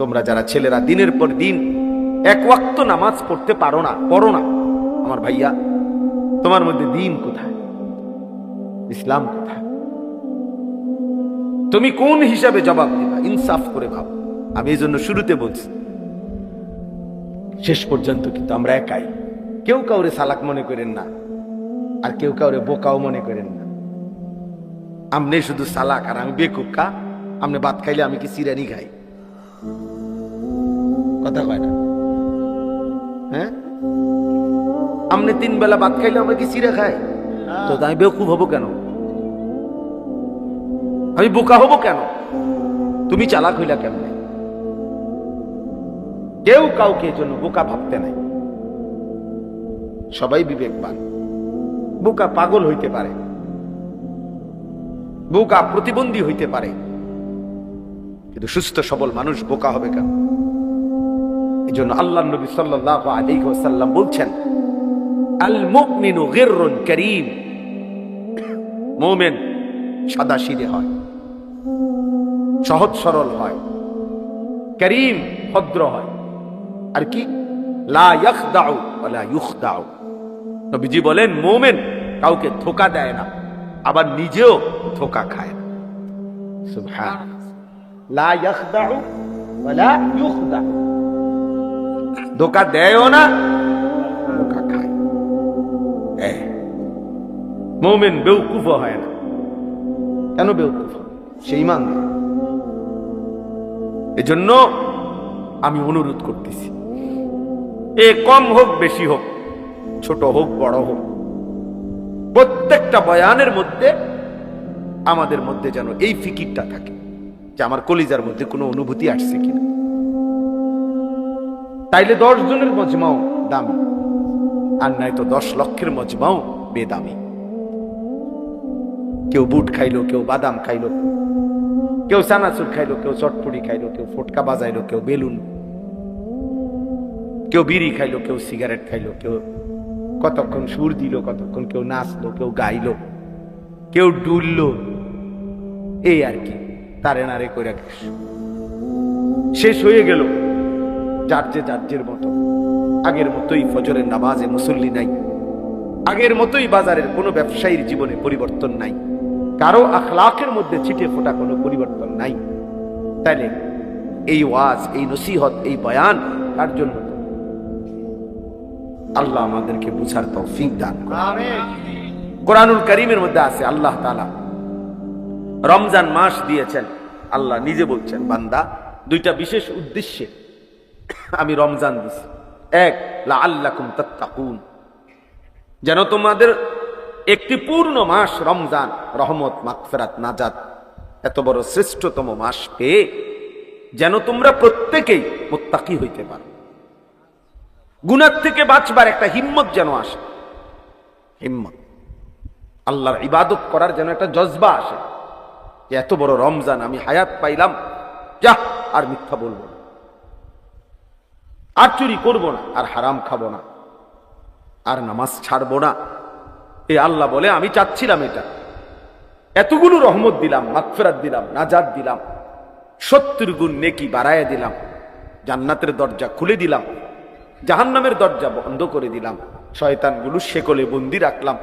তোমরা যারা ছেলেরা, দিনের পর দিন এক ওয়াক্ত নামাজ পড়তে পারো না, পড়ো না। আমার ভাইয়া, তোমার মধ্যে দিন কোথায়? ইসলাম কোথায়? তুমি কোন হিসাবে জবাব দিবা? ইনসাফ করে ভাব। আমি এই জন্য শুরুতে বলছি, শেষ পর্যন্ত কিন্তু আমরা একাই। কেউ কাউরে সালাক মনে করেন না, আর কেউ কাউরে বোকাও মনে করেন না। আমনে শুধু সালাক, আর আমি বেকুক্কা আমনে ভাত খাইলে আমি কি সিরানি খাই? কথা কয় না। হ্যাঁ? আমনে তিন বেলা ভাত খাইলে আমরা কি সিরা খাই? তো আমি বেকুব হব কেন? আমি বোকা হব কেন? তুমি চালাক হইলা কেমনে? কেউ কাউকে জন্য বোকা ভাবতে নাই। সবাই বিবেকবান। বোকা পাগল হইতে পারে। বোকা প্রতিবন্ধী হইতে পারে। কিন্তু সুস্থ, সবল মানুষ বোকা হবে কেন? এই জন্য আল্লাহ নবী সাল্লাল্লাহু আলাইহি ওয়াসাল্লাম বলছেন সাদা হয়, সহজ সরল হয়, করিম ভদ্র হয়। আর কি? লা বলেন, মোমেন কাউকে ধোকা দেয় না, আবার নিজেও ধোকা খায় না। লা ইয়াখদাউ ওয়ালা ইউখদাউ। ধোকা দেয়ও না, ধোকা খায়। মোমেন বেউকুফ হয় না। কেন বেউকুফ হয়? সে ইমান এজন্য আমি অনুরোধ করতেছি, এ কম হোক, বেশি হোক, ছোট হোক, বড় হোক, প্রত্যেকটা বয়ানের মধ্যে আমাদের মধ্যে যেন এই ফিকিরটা থাকে। যে আমার কলিজার মধ্যে কোনো অনুভূতি আসছে কিনা। তাইলে দশ জনের মজমাও দামি, আর নাই তো দশ লক্ষের মজমাও বেদামি। কেউ বুট খাইলো, কেউ বাদাম খাইলো, কেউ চানাচুর খাইলো, কেউ চটপুরি খাইলো, কেউ ফটকা বাজাইলো, কেউ বেলুন, কেউ বিড়ি খাইলো, কেউ সিগারেট খাইলো, কেউ কতক্ষণ সুর দিল, কতক্ষণ কেউ নাচলো, কেউ গাইলো, কেউ ডুললো, এই আর কি। তারে নারে করে শেষ হয়ে গেল যার যে যার মতো। আগের মতোই ফজরের নামাজে মুসল্লি নাই। আগের মতোই বাজারের কোনো ব্যবসায়ীর জীবনে পরিবর্তন নাই। কারও আখলাকের মধ্যে ছিটে ফোটা কোনো পরিবর্তন নাই। তাইলে এই ওয়াজ এই নসিহত এই বয়ান তার জন্য? আল্লাহ আমাদেরকে বুঝার তৌফিক দান। কোরআনুল করিমের মধ্যে আছে আল্লাহ তাআলা রমজান মাস দিয়েছেন। আল্লাহ নিজে বলছেন, বান্দা, দুইটা বিশেষ উদ্দেশ্যে আমি রমজান দিছি। এক লা তাত্তাকুন। যেন তোমাদের একটি পূর্ণ মাস রমজান, রহমত, মাগফিরাত, নাজাত, এত বড় শ্রেষ্ঠতম মাস পেয়ে যেন তোমরা প্রত্যেকেই মুত্তাকি হইতে পারো। গুনার থেকে বাঁচবার একটা হিম্মত যেন আসে। হিম্মত। আল্লাহর ইবাদত করার যেন একটা জজবা আসে। এত বড় রমজান, আমি হায়াত পাইলাম। যা আর মিথ্যা বলব না। আর চুরি করব না, আর হারাম খাব না। আর নামাজ ছাড়বো না। এ আল্লাহ বলে, আমি চাচ্ছিলাম এটা। এতগুলো রহমত দিলাম, মাগফিরাত দিলাম, নাজাত দিলাম। সত্তর গুণ নেকি বাড়ায় দিলাম। জান্নাতের দরজা খুলে দিলাম। জাহান্নামের দরজা বন্ধ করে দিলাম। শয়তানগুলো শেকলে বন্দি রাখলাম।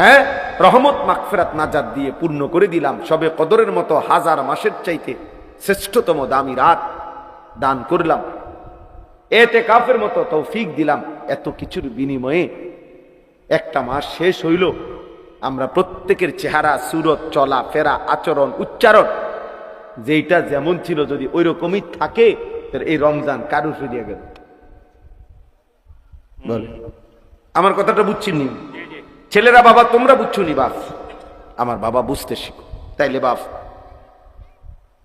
হ্যাঁ রহমত মাগফিরাত নাজাদ দিয়ে পূর্ণ করে দিলাম। সবে কদরের মতো হাজার মাসের চাইতে শ্রেষ্ঠতম দামি রাত দান করলাম। এতে কাফের মতো তৌফিক দিলাম। এত কিছুর বিনিময়ে একটা মাস শেষ হইল। আমরা প্রত্যেকের চেহারা সুরত চলা ফেরা আচরণ উচ্চারণ যেইটা যেমন ছিল যদি ওই রকমই থাকে এই রমজান কারু ফিরিয়ে গেল? বলে আমার কথাটা বুঝছি নি? ছেলেরা বাবা, তোমরা বুঝছ নি বাপ? আমার বাবা বুঝতে শিখো। তাইলে বাপ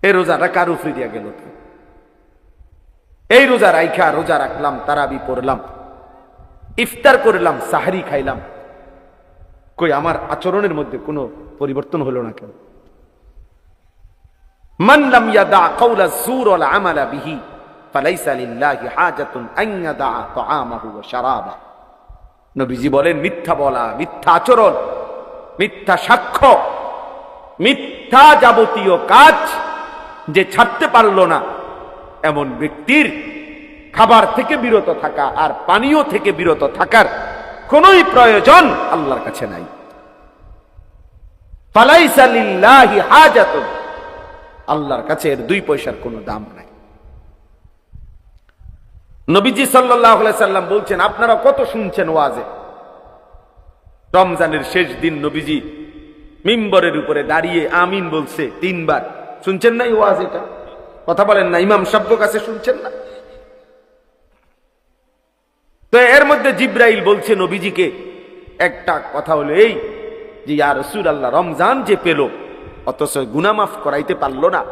এই রোজাটা কারু ফিরিয়া গেল এই রোজা রাইখা, রোজা রাখলাম, তারাবি পড়লাম, ইফতার করলাম, সাহারি খাইলাম। কই, আমার আচরণের মধ্যে কোনো পরিবর্তন হলো না কেন? ইয়াদা কাওলা যুর ওয়াল আমালা বিহি, ফালাইসা লিল্লাহি হাজাতুন আন ইয়াদা তাআমাহু ওয়া শারাবা। নবীজি বলেন, মিথ্যা বলা, মিথ্যা আচরণ, মিথ্যা সাক্ষ্য, মিথ্যা যাবতীয় কাজ যে ছাড়তে পারল না, এমন ব্যক্তির খাবার থেকে বিরত থাকা আর পানীয় থেকে বিরত থাকার কোনই প্রয়োজন আল্লাহর কাছে নাই। আল্লাহর কাছে এর দুই পয়সার কোনো দাম নাই। নবীজি আলাইহি সাল্লাম বলছেন, আপনারা কত শুনছেন ওয়াজে? রমজানের শেষ দিন নবীজি মিম্বরের উপরে দাঁড়িয়ে আমিন বলছে তিনবার। শুনছেন না ওয়াজ এটা? কথা বলেন না, ইমাম শব্দ কাছে শুনছেন না? তো এর মধ্যে জিব্রাইল বলছে নবীজিকে, একটা কথা হলো এই যে, ইয়া রসুল আল্লাহ রমজান যে পেল, অথচ গুনামাফ করাইতে পারল না।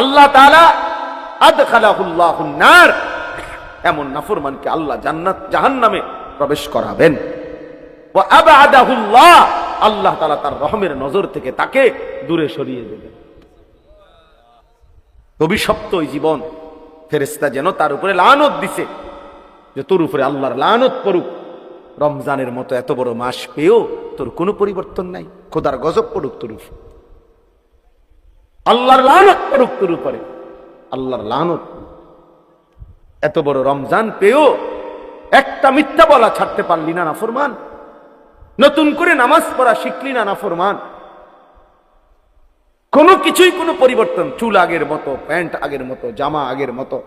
আল্লাহ আদখালাহুল্লাহুন নার। এমন নাফরমানকে আল্লাহ জান্নাত, জাহান্নামে প্রবেশ করাবেন। ওয়া আবআদাহুল্লাহ আল্লাহ। তাআলা তার রহমের নজর থেকে তাকে দূরে সরিয়ে দেবেন। অভিশপ্ত ওই জীবন ফেরেস্তা যেন তার উপরে লানত দিছে, যে তোর উপরে আল্লাহর লানত পড়ুক। রমজানের মতো এত বড় মাস পেয়েও তোর কোনো পরিবর্তন নাই। খোদার গজব পড়ুক তোর উপর। আল্লাহর লানত পড়ুক তোর উপরে। আল্লাহর লানত। এত বড় রমজান পেয়েও একটা মিথ্যা বলা ছাড়তে পারলি না নাফরমান নতুন করে নামাজ পড়া শিখলি না নাফরমান কোনো কিছুই কোনো পরিবর্তন, চুল আগের মতো, প্যান্ট আগের মতো, জামা আগের মতো।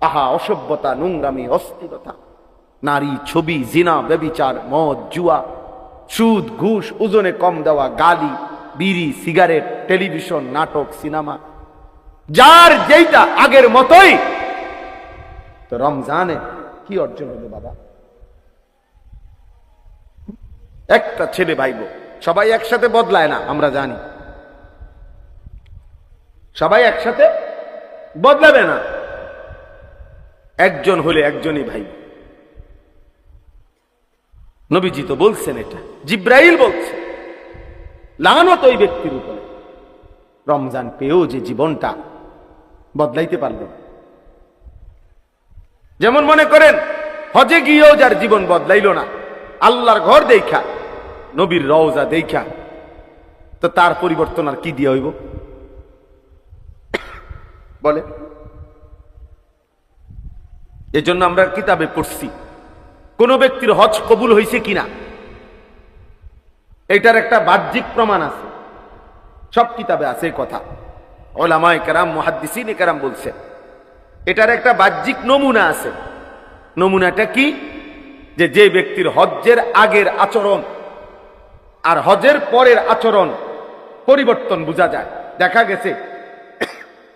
আহা, অসভ্যতা, নোংরামি, অস্থিরতা। নারী ছবি, জিনা, ব্যবিচার, মদ, জুয়া, সুদ, ঘুষ, ওজনে কম দেওয়া, গালি, বিড়ি, সিগারেট, টেলিভিশন, নাটক, সিনেমা। যার যেইটা আগের মতোই। তো রমজানে কি অর্জন হলো বাবা? একটা ছেলে ভাইব, সবাই একসাথে বদলায় না, আমরা জানি। সবাই একসাথে বদলাবে না। একজন হলে একজনই ভাই নবীজি তো বলছেন এটা, জিব্রাইল বলছে লাগানত ওই ব্যক্তির উপরে। রমজান পেয়েও যে জীবনটা বদলাইতে পারবে যেমন মনে করেন, হজে গিয়েও যার জীবন বদলাইল না, আল্লাহর ঘর দেখা, নবীর রওজা দেখা, তো তার পরিবর্তন আর কি দিয়ে হইব? বলে, এজন্য আমরা কিতাবে পড়ছি, কোন ব্যক্তির হজ কবুল হয়েছে কিনা? এটার একটা বাহ্যিক প্রমাণ আছে। সব কিতাবে আছে কথা। ওলামায় কেরাম, মহাদ্দিসিন কেরাম বলছে এটার একটা বাহ্যিক নমুনা আছে। নমুনাটা কি? যে যে ব্যক্তির হজ্জের আগের আচরণ আর হজের পরের আচরণ পরিবর্তন বোঝা যায়। দেখা গেছে,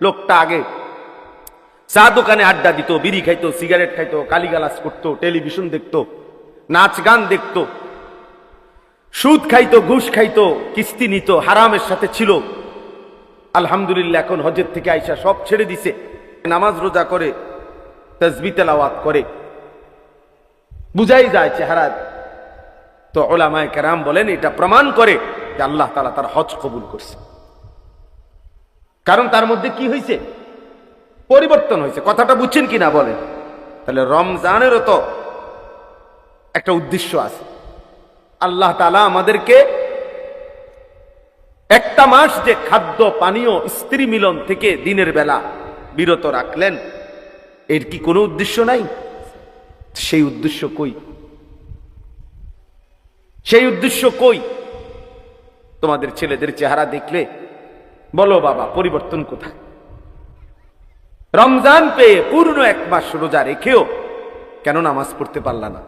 লোকটা আগে চা দোকানে আড্ডা দিত, বিড়ি খাইতো, সিগারেট খাইতো কালিগালাস করতো, টেলিভিশন দেখতো, নাচ গান দেখতো, সুদ খাইতো, ঘুষ খাইতো, কিস্তি নিত, হারামের সাথে ছিল। আলহামদুলিল্লাহ, এখন হজের থেকে আইসা সব ছেড়ে দিছে। নামাজ রোজা করে, তসবি তেলাওয়াত করে। বুঝাই যায় চেহারা। তো ওলামায় কেরাম বলেন, এটা প্রমাণ করে যে আল্লাহ তালা তার হজ কবুল করছে। কারণ তার মধ্যে কি হয়েছে পরিবর্তন হয়েছে কথাটা বুঝছেন কিনা বলেন? তাহলে রমজানেরও তো একটা উদ্দেশ্য আছে। আল্লাহ তালা আমাদেরকে একটা মাস যে খাদ্য, পানীয়, স্ত্রী মিলন থেকে দিনের বেলা বিরত রাখলেন, এর কি কোনো উদ্দেশ্য নাই? সেই উদ্দেশ্য কই? সেই উদ্দেশ্য কই? তোমাদের ছেলেদের চেহারা দেখলে বলো বাবা, পরিবর্তন কোথায়? রমজান পেয়ে পূর্ণ এক মাস রোজা রেখেও কেন নামাজ পড়তে পারলা না?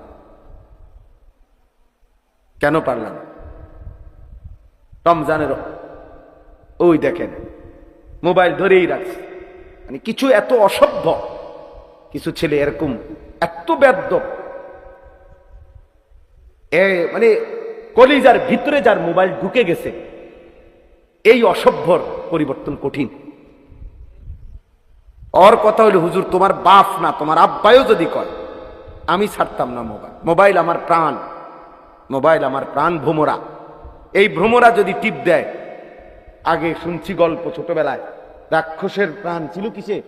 কেন পারলাম না? রমজানের ওই দেখেন, মোবাইল ধরেই রাখছে। মানে কিছু এত অসভ্য, কিছু ছেলে এরকম এত ব্যর্থ। এ মানে কলিজার ভিতরে যার মোবাইল ঢুকে গেছে, এই অসভ্যর পরিবর্তন কঠিন। ওর কথা হলো, হুজুর, তোমার বাপ না, তোমার আব্বাইও যদি কয়, আমি ছাড়তাম না মোবাইল। মোবাইল আমার প্রাণ, মোবাইল আমার প্রাণ ভ্রমরা এই ভ্রমরা যদি টিপ দেয়, আগে শুনছি গল্প ছোটবেলায়, রাক্ষসের প্রাণ ছিল কিসে?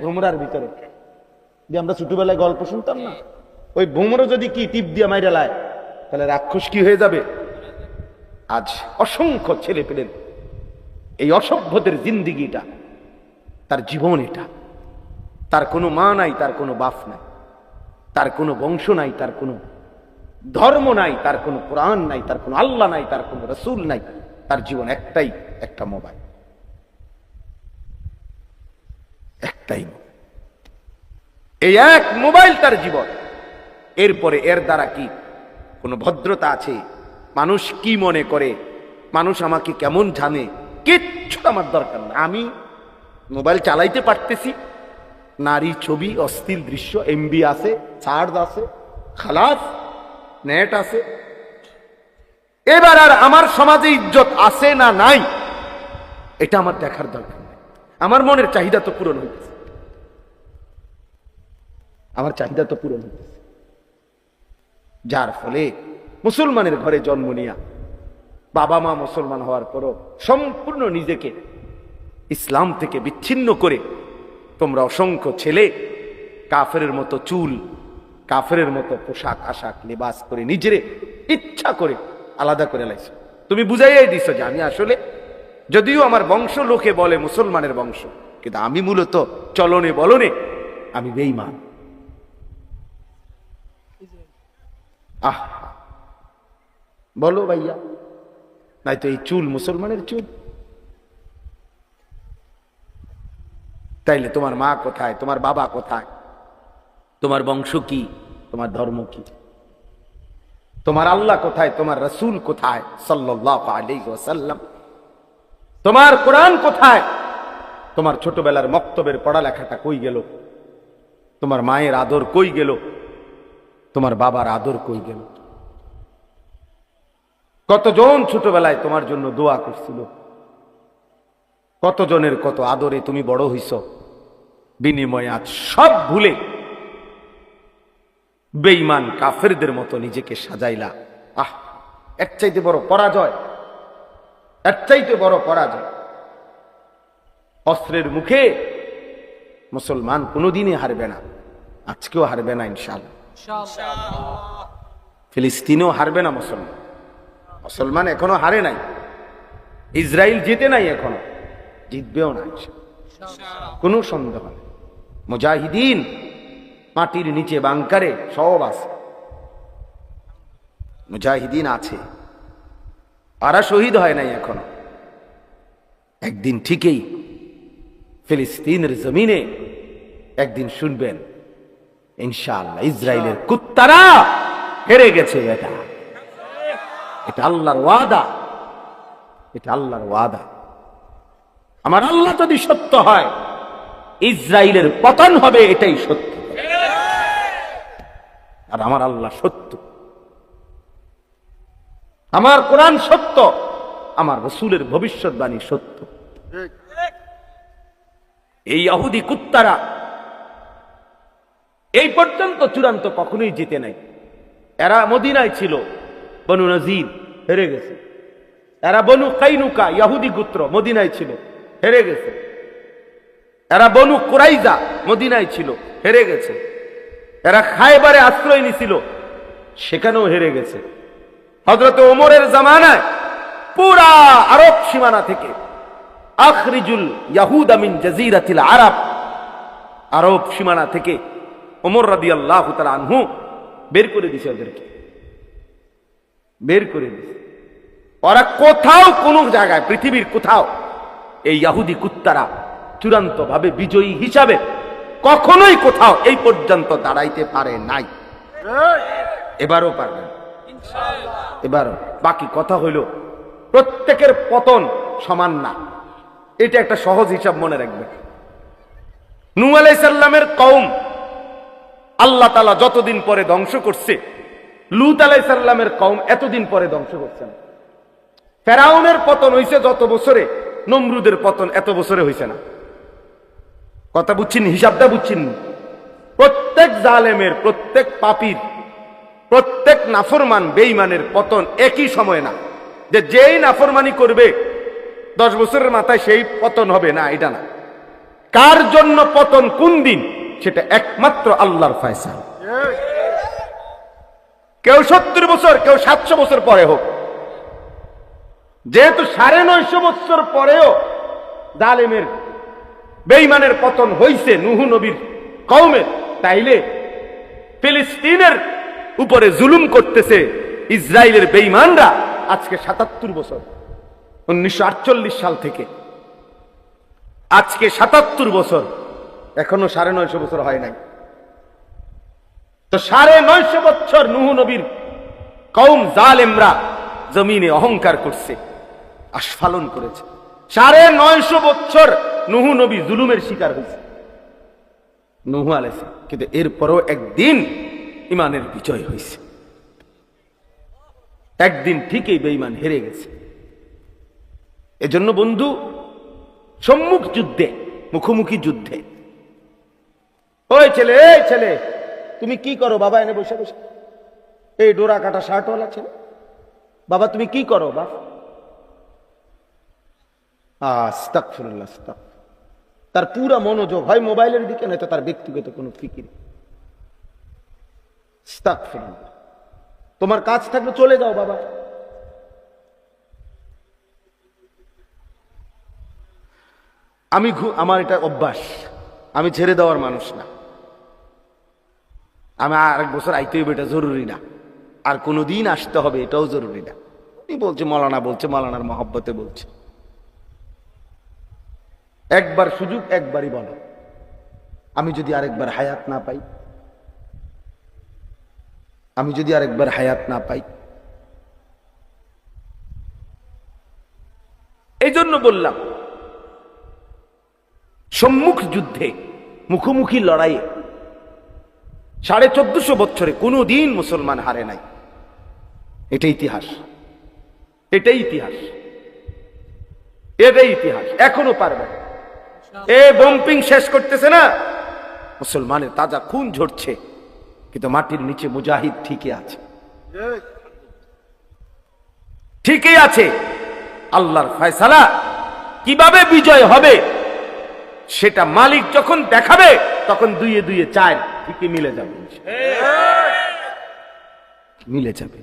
ভ্রমরার ভিতরে। যে আমরা ছোটবেলায় গল্প শুনতাম না? ওই ভ্রমরা যদি কি টিপ দিয়ে মাইরে লায়, তাহলে রাক্ষস কি হয়ে যাবে? আজ অসংখ্য ছেলে পেলেন। এই অসভ্যদের জিন্দিগিটা, তার জীবন এটা। তার কোনো মা নাই, তার কোনো বাপ নাই। তার কোনো বংশ নাই, তার কোনো ধর্ম নাই, তার কোনো কোরআন নাই, তার কোনো আল্লাহ নাই, তার কোনো রসুল নাই, তার জীবন একটাই, একটা মোবাইল। একটাই এই এক মোবাইল তার জীবন। এরপরে এর দ্বারা কি কোনো ভদ্রতা আছে? মানুষ কি মনে করে? মানুষ আমাকে কেমন জানে? কিচ্ছু আমার দরকার না। আমি মোবাইল চালাইতে পারতেছি। নারী ছবি অস্থির দৃশ্য, এমবি আছে চার্জ আছে, খালাস। নেট আছে। এবার আর আমার সমাজে ইজ্জত আছে না নাই, এটা আমার দেখার দরকার নেই। আমার মনের চাহিদা তো পূরণ হইতেছে আমার চাহিদা তো পূরণ হইতেছে যার ফলে মুসলমানের ঘরে জন্ম নিয়া, বাবা মা মুসলমান হওয়ার পরও সম্পূর্ণ নিজেকে ইসলাম থেকে বিচ্ছিন্ন করে তোমরা অসংখ্য ছেলে কাফের মতো চুল কাফেরের মতো পোশাক, আশাক, লিবাস করে নিজেরে ইচ্ছা করে আলাদা করে লাইছ। তুমি বুঝাইয়াই দিছ যে আমি আসলে যদিও আমার বংশ লোকে বলে, মুসলমানের বংশ, কিন্তু আমি মূলত চলনে বলনে আমি বেইমান আহ, বলো ভাইয়া নাই তো এই চুল মুসলমানের চুল? তাইলে তোমার মা কোথায়? তোমার বাবা কোথায়? তোমার বংশ কি? তোমার ধর্ম কি? তোমার আল্লাহ কোথায়? তোমার রসুল কোথায়? আলাইহি তোমার কোরআন কোথায়? তোমার ছোটবেলার মক্তবের পড়ালেখাটা কই গেল? তোমার মায়ের আদর কই গেল? তোমার বাবার আদর কই গেল? কতজন ছোটবেলায় তোমার জন্য দোয়া করছিল? কতজনের কত আদরে তুমি বড় হইছ? বিনিময়ে আজ সব ভুলে বেঈমান কাফেরদের মতো নিজেকে সাজাইলা। আহ এর চাইতে বড় পরাজয় এর চাইতে বড় পরাজয়। অস্ত্রের মুখে মুসলমান কোনোদিনই হারবে না আজকেও হারবে না ইনশাল ফিলিস্তিনেও হারবে না মুসলমান। মুসলমান এখনও হারে নাই ইসরায়েল জিতে নাই এখনও জিতবেও না। কোনো সন্দেহ নেই। মুজাহিদিন মাটির নিচে বাংকারে সব আছে। মুজাহিদিন আছে। আরা শহীদ হয় নাই এখনও। একদিন ঠিকই ফিলিস্তিনের জমিনে একদিন শুনবেন, ইনশাআল্লাহ ইসরায়েলের কুত্তারা হেরে গেছে এটা। এটা আল্লাহর ওয়াদা। এটা আল্লাহর ওয়াদা। আমার আল্লাহ যদি সত্য হয়, ইসরায়েলের পতন হবে এটাই সত্য। আর আমার আল্লাহ সত্য। আমার কোরআন সত্য, আমার রসুলের ভবিষ্যৎবাণী সত্য। এই আহুদি কুত্তারা এই পর্যন্ত চূড়ান্ত কখনোই জিতে নাই। এরা মদিনায় ছিল, বনু নজির হেরে গেছে। এরা বনু কাইনুকা ইয়াহুদি গোত্র, মদিনায় ছিল, হেরে গেছে। এরা বনু কুরাইজা, মদিনায় ছিল, হেরে গেছে। এরা খাইবারে আশ্রয় নিছিল, সেখানেও হেরে গেছে। হজরত ওমরের জামানায় পুরা আরব সীমানা থেকে আখরিজুল ইয়াহুদ আমিন জাজিরাতিল আরব আরব সীমানা থেকে ওমর রাদি আল্লাহ আনহু বের করে দিছে ওদেরকে। বের করে দিছে। ওরা কোথাও কোন জায়গায়, পৃথিবীর কোথাও এই ইয়াহুদি কুত্তারা চূড়ান্ত ভাবে বিজয়ী হিসাবে কখনোই কোথাও এই পর্যন্ত দাঁড়াইতে পারে নাই। এবারও পারবে না। এবারও। বাকি কথা হইল, প্রত্যেকের পতন সমান না। এটা একটা সহজ হিসাব মনে রাখবে নু আলাইসাল্লামের কৌম আল্লাহ তালা যতদিন পরে ধ্বংস করছে, লুত আলাইসাল্লামের কৌম এতদিন পরে ধ্বংস করছে না ফেরাউনের পতন হইছে যত বছরে, নমরুদের পতন এত বছরে হইছে না। কথা বুঝছেন, হিসাবটা বুঝছেন। প্রত্যেক জালেমের, প্রত্যেক পাপির, প্রত্যেক নাফরমান বেইমানের পতন একই সময় না। যে যেই নাফরমানি করবে, দশ বছরের মাথায় সেই পতন হবে না, এটা না। কার জন্য পতন কোন দিন, সেটা একমাত্র আল্লাহর ফয়সাল। কেউ সত্তর বছর, কেউ সাতশো বছর পরে হোক। যেহেতু সাড়ে নয়শো বছর পরেও জালেমের বেইমানের পতন হইছে নুহু নবীর কৌমের তাইলে ফিলিস্তিনের উপরে জুলুম করতেছে ইসরায়েলের বেইমানরা আজকে সাতাত্তর বছর, উনিশশো সাল থেকে। আজকে সাতাত্তর বছর, এখনও সাড়ে নয়শো বছর হয় নাই। তো সাড়ে নয়শো বছর নুহু নবীর কৌম জালেমরা জমিনে অহংকার করছে, আস্ফালন করেছে। সাড়ে নয়শো বছর নুহু নবী জুলুমের শিকার হয়েছে। নুহু আলাইছে কিন্তু এরপরও একদিন ইমানের বিজয় হয়েছে। একদিন ঠিকই বেঈমান হেরে গেছে। এজন্য বন্ধু সম্মুখ যুদ্ধে মুখোমুখি যুদ্ধে। ওই ছেলে এই ছেলে তুমি কি করো? বাবা এনে বসে বসে। এই ডোরা কাটা শার্টওয়ালা ছেলে। বাবা তুমি কি করো? বাবা। আস্তাক আস্তাগফিরুল্লাহ, আস্তাগফিরুল্লাহ। তার পুরা মনোযোগ, হয় মোবাইলের দিকে, নয়তো তার ব্যক্তিগত কোনো ফিকির। তোমার কাজ থাকলে চলে যাও বাবা। আমি আমার এটা অভ্যাস। আমি ছেড়ে দেওয়ার মানুষ না। আমি আরেক বছর আইতে হইবে, এটা জরুরি না। আর কোনোদিন আসতে হবে, এটাও জরুরি না। উনি বলছে, মলানা বলছে, মলানার মহব্বতে বলছে। একবার সুযোগ, একবারই বলো। আমি যদি আরেকবার হায়াত না পাই, আমি যদি আরেকবার হায়াত না পাই এই জন্য বললাম, সম্মুখ যুদ্ধে, মুখোমুখি লড়াইয়ে সাড়ে চোদ্দশো বছরে কোনো দিন মুসলমান হারে নাই। এটা ইতিহাস। এটাই ইতিহাস। এটাই ইতিহাস। এখনও পারবে না। এ বম্পিং শেষ করতেছে না। মুসলমানের তাজা খুন ঝরছে, কিন্তু মাটির নিচে মুজাহিদ ঠিকই আছে। ঠিকই আছে। আল্লাহর ফয়সালা কীভাবে বিজয় হবে, সেটা মালিক যখন দেখাবে, তখন দুইয়ে দুইয়ে চার ঠিকই মিলে যাবে। মিলে যাবে।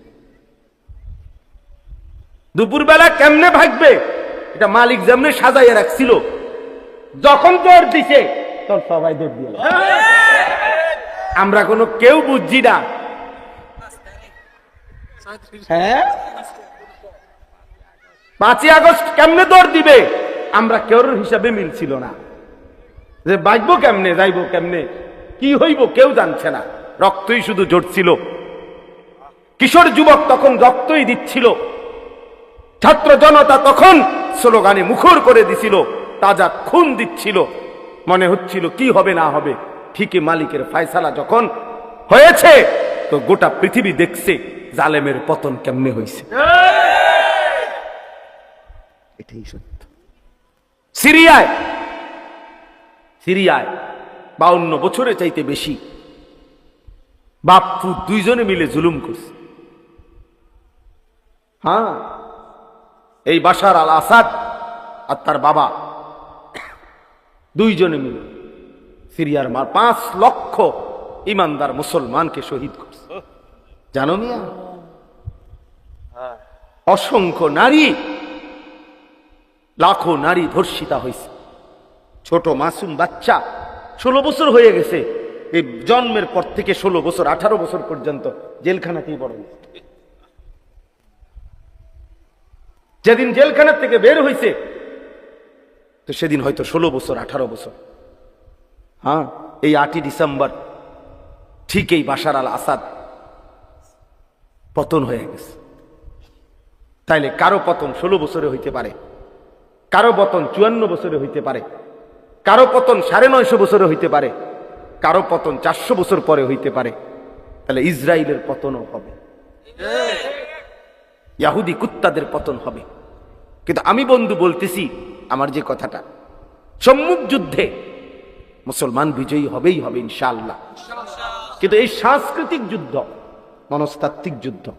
দুপুরবেলা কেমনে ভাগবে, এটা মালিক যেমনি সাজাইয়া রাখছিল যখন দৌড় দিছে তখন সবাই দৌড় দিয়ে আমরা কোনো কেউ বুঝছি না। হ্যাঁ? পাঁচই আগস্ট কেমনে দৌড় দিবে? আমরা কেউর হিসাবে মিলছিল না। যে বাঁচবো কেমনে, যাইবো কেমনে, কি হইব কেউ জানছে না। রক্তই শুধু জড়ছিল কিশোর যুবক তখন রক্তই দিচ্ছিল। ছাত্র জনতা তখন স্লোগানে মুখর করে দিছিল। তাজা খুন দিচ্ছিল। মনে হচ্ছিল কি হবে না হবে? ঠিকই মালিকের ফায়সালা যখন হয়েছে তো গোটা পৃথিবী দেখছে জালেমের পতন কেমনে হয়েছে। এটাই সত্য। সিরিয়ায় সিরিয়ায় বাউন্ন বছরে চাইতে বেশি বাপু দুইজনে মিলে জুলুম করছে। হ্যাঁ এই বাসার আল আসাদ আর তার বাবা দুইজনে মিলে সিরিয়ার মার পাঁচ লক্ষ ইমানদার মুসলমানকে শহীদ করছে। জানো মিয়া? অসংখ্য নারী, লাখো নারী ধর্ষিতা হয়েছে। ছোট মাসুম বাচ্চা ষোলো বছর হয়ে গেছে। এই জন্মের পর থেকে ষোলো বছর, আঠারো বছর পর্যন্ত জেলখানাতেই বড় যেদিন জেলখানার থেকে বের হয়েছে তো সেদিন হয়তো ষোলো বছর আঠারো বছর। হ্যাঁ এই আটই ডিসেম্বর ঠিক এই বাসার আল আসাদ পতন হয়ে গেছে। তাইলে কারও পতন ষোলো বছরে হইতে পারে কারও পতন চুয়ান্ন বছরে হইতে পারে কারও পতন সাড়ে নয়শো বছরে হইতে পারে কারও পতন চারশো বছর পরে হইতে পারে তাহলে ইসরায়েলের পতনও হবে। ইয়াহুদি কুত্তাদের পতন হবে। কিন্তু আমি বন্ধু বলতেছি আমার যে কথাটা। সম্মুখ যুদ্ধে মুসলমান বিজয়ী হবেই হবে ইনশাআল্লাহ। কিন্তু এই সাংস্কৃতিক যুদ্ধ, মনস্তাত্ত্বিক যুদ্ধ